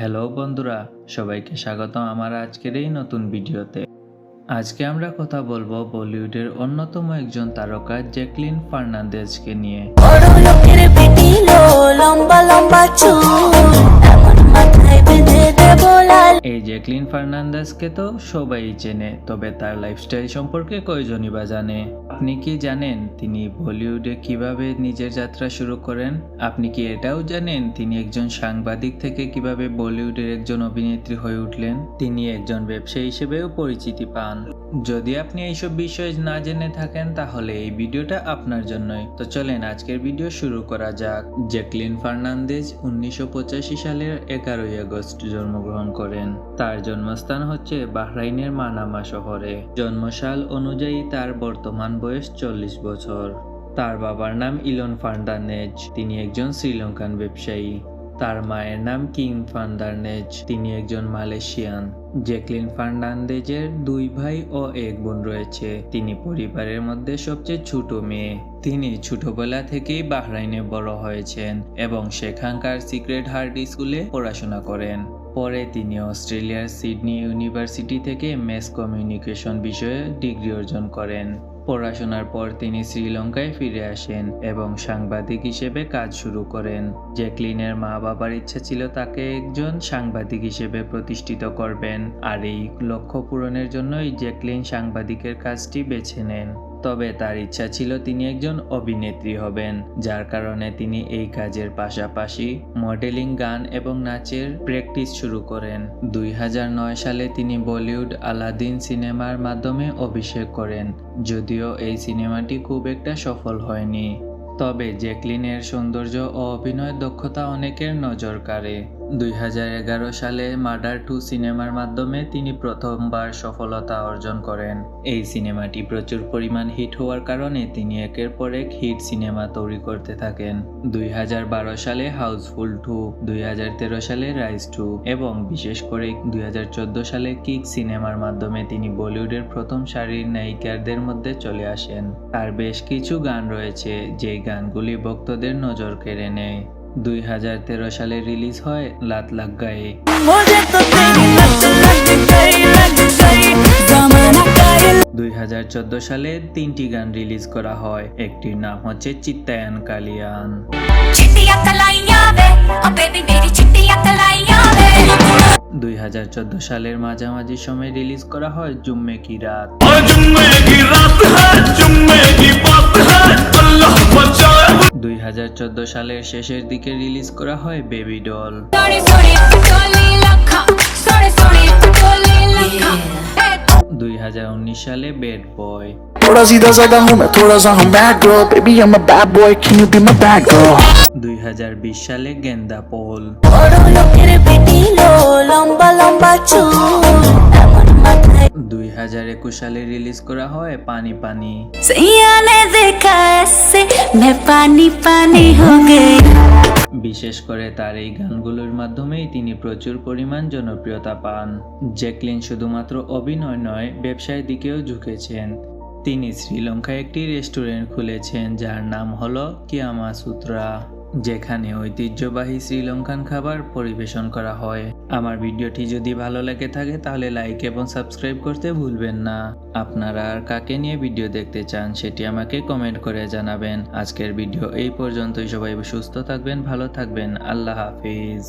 Hello বন্ধুরা সবাইকে স্বাগত আমার আজকের এই নতুন ভিডিওতে। আজকে আমরা কথা বলব বলিউডের অন্যতম একজন তারকা জ্যাকলিন ফার্নান্দেজকে নিয়ে। এই জ্যাকলিন ফার্নান্দেজকে তো সবাই চেনে তবে তার লাইফস্টাইল সম্পর্কে কয়জনই বা জানে? আপনি কি জানেন তিনি বলিউডে কীভাবে নিজের যাত্রা শুরু করেন? আপনি কি এটাও জানেন তিনি একজন সাংবাদিক থেকে কীভাবে বলিউডের একজন অভিনেত্রী হয়ে উঠলেন? তিনি একজন ব্যবসায়ী হিসেবেও পরিচিতি পান। যদি আপনি এইসব বিষয়ে না জেনে থাকেন, তাহলে এই ভিডিওটা আপনার জন্যই। তো চলেন আজকের ভিডিও শুরু করা যাক। জ্যাকলিন ফার্নান্দেজ উনিশশো পঁচাশি সালের এগারোই আগস্ট জন্মগ্রহণ করেন। তার জন্মস্থান হচ্ছে বাহরাইনের মানামা শহরে। জন্মসাল অনুযায়ী তার বর্তমান বয়স চল্লিশ বছর। তার বাবার নাম ইলন ফার্নান্দেজ। তিনি একজন শ্রীলঙ্কান ব্যবসায়ী। তার মায়ের নাম কিং ফার্নান্দেজ তিনি একজন মালয়েশিয়ান। জ্যাকলিন ফার্নান্দেজের দুই ভাই ও এক বোন রয়েছে। তিনি পরিবারের মধ্যে সবচেয়ে ছোট মেয়ে। তিনি ছোটবেলা থেকেই বাহরাইনে বড় হয়েছেন এবং সেখানকার সিক্রেট হার্ট স্কুলে পড়াশোনা করেন। পরে তিনি অস্ট্রেলিয়ার সিডনি ইউনিভার্সিটি থেকে মেস কমিউনিকেশন বিষয়ে ডিগ্রি অর্জন করেন। পড়াশোনার পর তিনি শ্রীলঙ্কায় ফিরে আসেন এবং সাংবাদিক হিসেবে কাজ শুরু করেন। জ্যাকলিনের মা বাবার ইচ্ছা ছিল তাকে একজন সাংবাদিক হিসেবে প্রতিষ্ঠিত করবেন। আর এই লক্ষ্য পূরণের জন্যই জ্যাকলিন সাংবাদিকের কাজটি বেছে নেন। তবে তার ইচ্ছা ছিল তিনি একজন অভিনেত্রী হবেন, যার কারণে তিনি এই কাজের পাশাপাশি মডেলিং, গান এবং নাচের প্র্যাকটিস শুরু করেন। দুই হাজার নয় সালে তিনি বলিউড আলাদিন সিনেমার মাধ্যমে অভিষেক করেন, যদিও এই সিনেমাটি খুব একটা সফল হয়নি। তবে জ্যাকলিনের সৌন্দর্য ও অভিনয় দক্ষতা অনেকের নজর কাড়ে। দুই হাজার এগারো সালে মার্ডার টু সিনেমার মাধ্যমে তিনি প্রথমবার সফলতা অর্জন করেন। এই সিনেমাটি প্রচুর পরিমাণ হিট হওয়ার কারণে তিনি একের পর এক হিট সিনেমা তৈরি করতে থাকেন। দুই হাজার বারো সালে হাউসফুল টু, দুই হাজার তেরো সালে রাইস টু এবং বিশেষ করে দুই হাজার চোদ্দ সালে কিক সিনেমার মাধ্যমে তিনি বলিউডের প্রথম সারির নায়িকাদের মধ্যে চলে আসেন। তার বেশ কিছু গান রয়েছে, যেই গানগুলি ভক্তদের নজর কেড়ে নেয়। দুই হাজার তেরো সালে রিলিজ হয় লাত লাগ দুই হাজার চোদ্দ সালে তিনটি গান রিলিজ করা হয়। একটির নাম হচ্ছে চিত্তায়ন কালিয়ান। দুই হাজার চোদ্দ সালের মাঝামাঝি সময় রিলিজ করা হয় জুম্মে কি রাত। জুম্মে কি রাত সালের শেষের দিকে রিলিজ করা হয় বেবি ডল सोनी सोनी टोली लखा सोनी सोनी टोली लखा দুই সালে বেড বয় थोड़ा सीधा साधा हूँ मैं थोड़ा सा हूँ bad girl baby I'm a bad boy can you be my bad girl দুই সালে গেন্দা পোল বড় লোকের একুশ সালে রিলিজ করা হয় পানি পানি বিশেষ করে তার এই গানগুলোর মাধ্যমেই তিনি প্রচুর পরিমাণ জনপ্রিয়তা পান। জ্যাকলিন শুধুমাত্র অভিনয় নয় ব্যবসায় দিকেও ঝুঁকেছেন। তিনি শ্রীলঙ্কায় একটি রেস্টুরেন্ট খুলেছেন যার নাম হলো কিয়ামা সুত্রা যেখানে ঐতিহ্যবাহী শ্রীলঙ্কান খাবার পরিবেশন করা হয়। আমার ভিডিওটি যদি ভালো লেগে থাকে, তাহলে লাইক এবং সাবস্ক্রাইব করতে ভুলবেন না। আপনারা আর কাকে নিয়ে ভিডিও দেখতে চান, সেটি আমাকে কমেন্ট করে জানাবেন। আজকের ভিডিও এই পর্যন্তই। সবাই সুস্থ থাকবেন, ভালো থাকবেন। আল্লাহ হাফিজ।